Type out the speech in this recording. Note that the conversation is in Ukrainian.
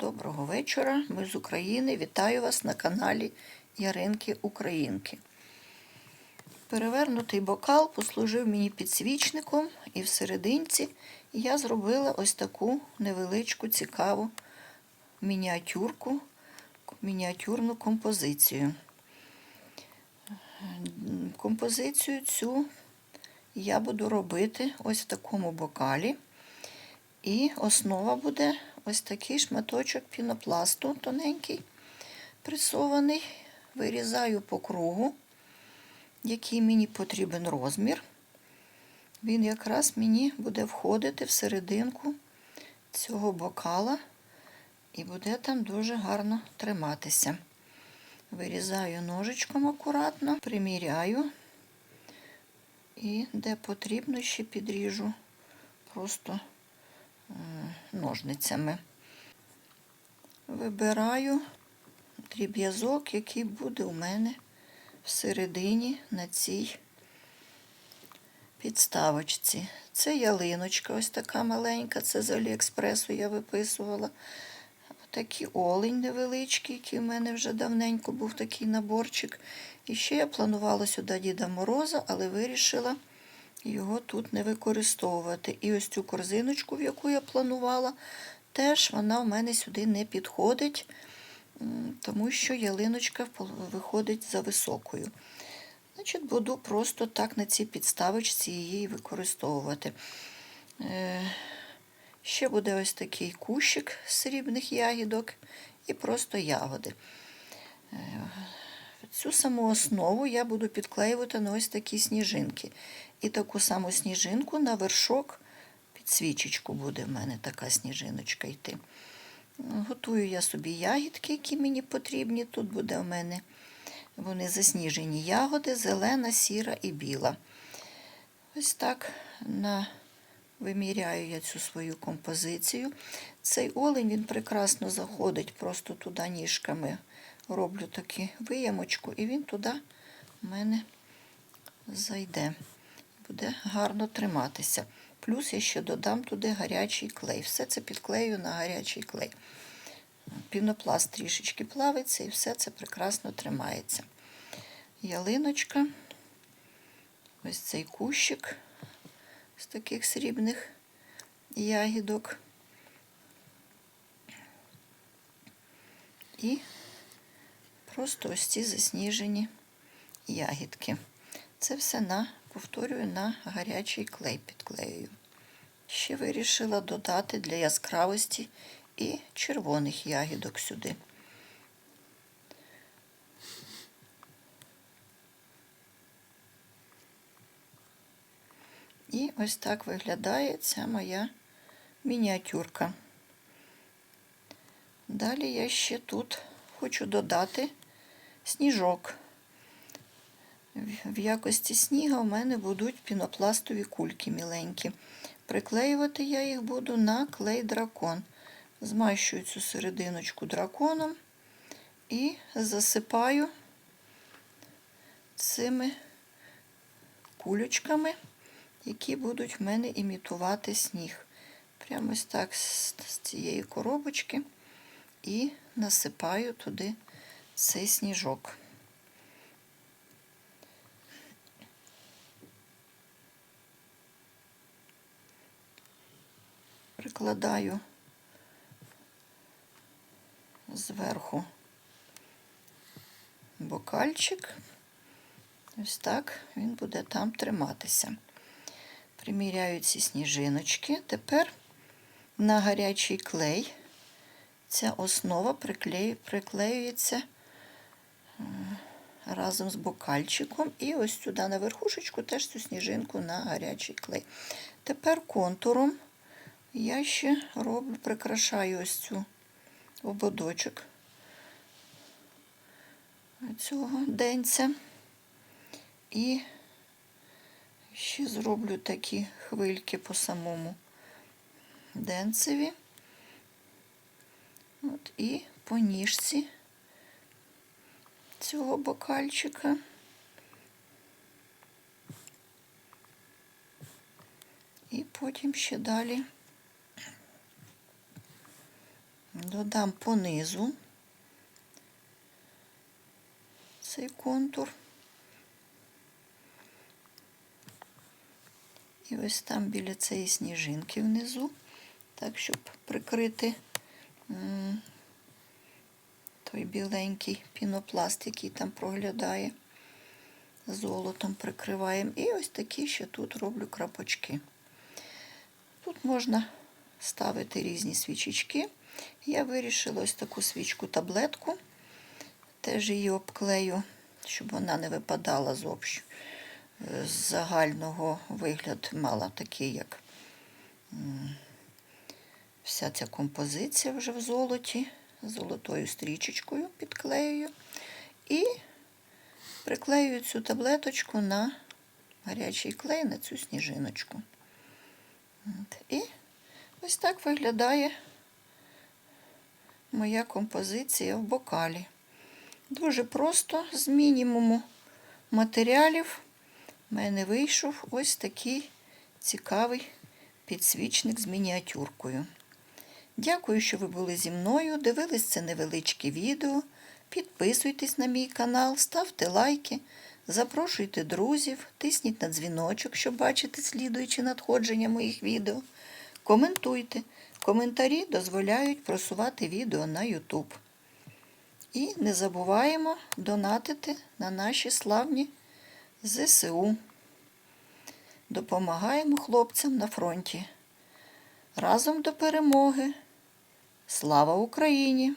Доброго вечора. Ми з України. Вітаю вас на каналі Яринки Українки. Перевернутий бокал послужив мені підсвічником, і в серединці я зробила ось таку невеличку, цікаву мініатюрку, мініатюрну композицію. Композицію цю я буду робити ось в такому бокалі. І основа буде ось такий шматочок пінопласту тоненький, пресований. Вирізаю по кругу, який мені потрібен розмір. Він якраз мені буде входити в серединку цього бокала і буде там дуже гарно триматися. Вирізаю ножичком акуратно, приміряю і де потрібно ще підріжу просто ножницями. Вибираю дріб'язок, який буде у мене всередині на цій підставочці. Це ялиночка, ось така маленька, це з Аліекспресу я виписувала. Такий олень невеличкий, який в мене вже давненько був такий наборчик. І ще я планувала сюди Діда Мороза, але вирішила його тут не використовувати. І ось цю корзиночку, в яку я планувала, теж вона в мене сюди не підходить, тому що ялиночка виходить за високою. Значить, буду просто так на цій підставочці її використовувати. Е, ще буде ось такий кущик срібних ягідок і просто ягоди. Цю саму основу я буду підклеювати на ось такі сніжинки. І таку саму сніжинку на вершок під свічечку буде в мене така сніжиночка йти. Готую я собі ягідки, які мені потрібні. Тут буде в мене вони засніжені ягоди, зелена, сіра і біла. Ось так на... виміряю я цю свою композицію. Цей олень він прекрасно заходить просто туди ніжками. Роблю таку виямочку, і він туди в мене зайде буде гарно триматися. Плюс я ще додам туди гарячий клей. Все це підклею на гарячий клей. Пінопласт трішечки плавиться і все це прекрасно тримається. Ялиночка, ось цей кущик з таких срібних ягідок. І просто ось ці засніжені ягідки. Це все на повторюю на гарячий клей підклею. Ще вирішила додати для яскравості і червоних ягідок сюди. І ось так виглядає ця моя мініатюрка. Далі я ще тут хочу додати сніжок. В якості сніга в мене будуть пінопластові кульки міленькі. Приклеювати я їх буду на клей дракон. Змащую цю серединочку драконом і засипаю цими кулечками, які будуть в мене імітувати сніг. Прямо ось так з цієї коробочки і насипаю туди цей сніжок. прикладаю зверху бокальчик. Ось так він буде там триматися. Приміряю ці сніжиночки. Тепер на гарячий клей ця основа приклеюється е, разом з бокальчиком. І ось сюди на верхушечку теж цю сніжинку на гарячий клей. Тепер контуром я ще роблю, прикрашаю ось цю ободочок цього денця. І ще зроблю такі хвильки по самому денцеві. От, І по ніжці цього бокальчика. І потім ще далі Додам по низу цей контур. І ось там біля цієї сніжинки внизу, так, щоб прикрити той біленький пінопласт, який там проглядає. Золотом прикриваємо. І ось такі ще тут роблю крапочки. Тут можна ставити різні свічечки. Я вирішила ось таку свічку таблетку. Теж її обклею, щоб вона не випадала з общ... з загального вигляд мала такий, як вся ця композиція вже в золоті, золотою стрічечкою підклеюю. І приклеюю цю таблеточку на гарячий клей, на цю сніжиночку. І ось так виглядає моя композиція в бокалі. Дуже просто, з мінімуму матеріалів, в мене вийшов ось такий цікавий підсвічник з мініатюркою. Дякую, що ви були зі мною. Дивились це невеличке відео. Підписуйтесь на мій канал, ставте лайки, запрошуйте друзів, тисніть на дзвіночок, щоб бачити слідуючі надходження моїх відео. Коментуйте. Коментарі дозволяють просувати відео на YouTube. І не забуваємо донатити на наші славні ЗСУ. Допомагаємо хлопцям на фронті. Разом до перемоги. Слава Україні!